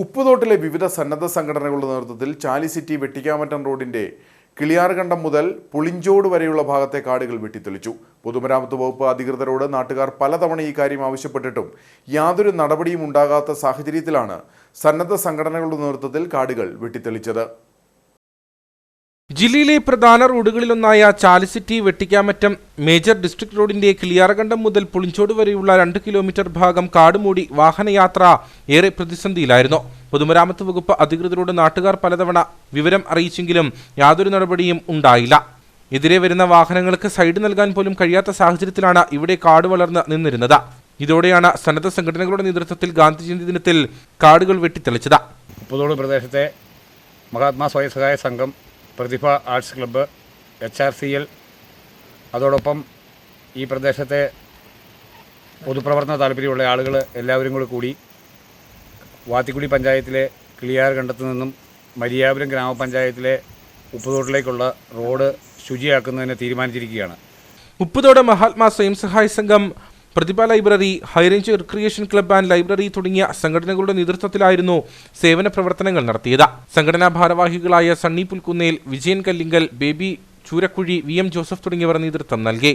ഉപ്പുതോട്ടിലെ വിവിധ സന്നദ്ധ സംഘടനകളുടെ നേതൃത്വത്തിൽ ചാലി സിറ്റി വെട്ടിക്കാമറ്റം റോഡിന്റെ കിളിയാർകണ്ടം മുതൽ പുളിഞ്ചോട് വരെയുള്ള ഭാഗത്തെ കാടുകൾ വെട്ടിത്തെളിച്ചു. പൊതുമരാമത്ത് വകുപ്പ് അധികൃതരോട് നാട്ടുകാർ പലതവണ ഈ കാര്യം ആവശ്യപ്പെട്ടിട്ടും യാതൊരു നടപടിയും ഉണ്ടാകാത്ത സാഹചര്യത്തിലാണ് സന്നദ്ധ സംഘടനകളുടെ നേതൃത്വത്തിൽ കാടുകൾ വെട്ടിത്തെളിച്ചത്. ജില്ലയിലെ പ്രധാന റോഡുകളിലൊന്നായ ചാലിസിറ്റി വെട്ടിക്കാമറ്റം മേജർ ഡിസ്ട്രിക്ട് റോഡിന്റെ കിളിയാറകണ്ടം മുതൽ പുളിഞ്ചോട് വരെയുള്ള രണ്ട് കിലോമീറ്റർ ഭാഗം കാടുമൂടി വാഹനയാത്ര ഏറെ പ്രതിസന്ധിയിലായിരുന്നു. പൊതുമരാമത്ത് വകുപ്പ് അധികൃതരോട് നാട്ടുകാർ പലതവണ വിവരം അറിയിച്ചെങ്കിലും യാതൊരു നടപടിയും ഉണ്ടായില്ല. എതിരെ വരുന്ന വാഹനങ്ങൾക്ക് സൈഡ് നൽകാൻ പോലും കഴിയാത്ത സാഹചര്യത്തിലാണ് ഇവിടെ കാട് വളർന്ന് നിന്നിരുന്നത്. ഇതോടെയാണ് സന്നദ്ധ സംഘടനകളുടെ നേതൃത്വത്തിൽ ഗാന്ധി ജയന്തി ദിനത്തിൽ കാടുകൾ വെട്ടിത്തെളിച്ചത്. ഉപ്പുതോട് പ്രദേശത്തെ മഹാത്മാ സ്വയം സഹായ സംഘം Prathibha arts club H R C L. അതോടൊപ്പം ഈ പ്രദേശത്തെ പൊതുപ്രവർത്തന താല്പര്യമുള്ള ആളുകൾ എല്ലാവരും കൂടെ കൂടി വാത്തിക്കുടി പഞ്ചായത്തിലെ കിളിയാർ കണ്ടത്തു നിന്നും മരിയാപുരം ഗ്രാമപഞ്ചായത്തിലെ ഉപ്പുതോട്ടിലേക്കുള്ള റോഡ് ശുചിയാക്കുന്നതിന് തീരുമാനിച്ചിരിക്കുകയാണ്. ഉപ്പുതോട് മഹാത്മാ സ്വയം സഹായ സംഘം Prathibha library high range recreation club and library തുടങ്ങിയ സംഘടനകളുടെ നേതൃത്വത്തിലായിരുന്നു സേവന പ്രവർത്തനങ്ങൾ നടത്തിയത്. സംഘടനാ ഭാരവാഹികളായ സണ്ണി പുൽക്കുന്നേൽ വിജയൻ കല്ലിങ്കൽ ബേബി ചൂരക്കുഴി വി എം ജോസഫ് തുടങ്ങിയവർ നേതൃത്വം നൽകി.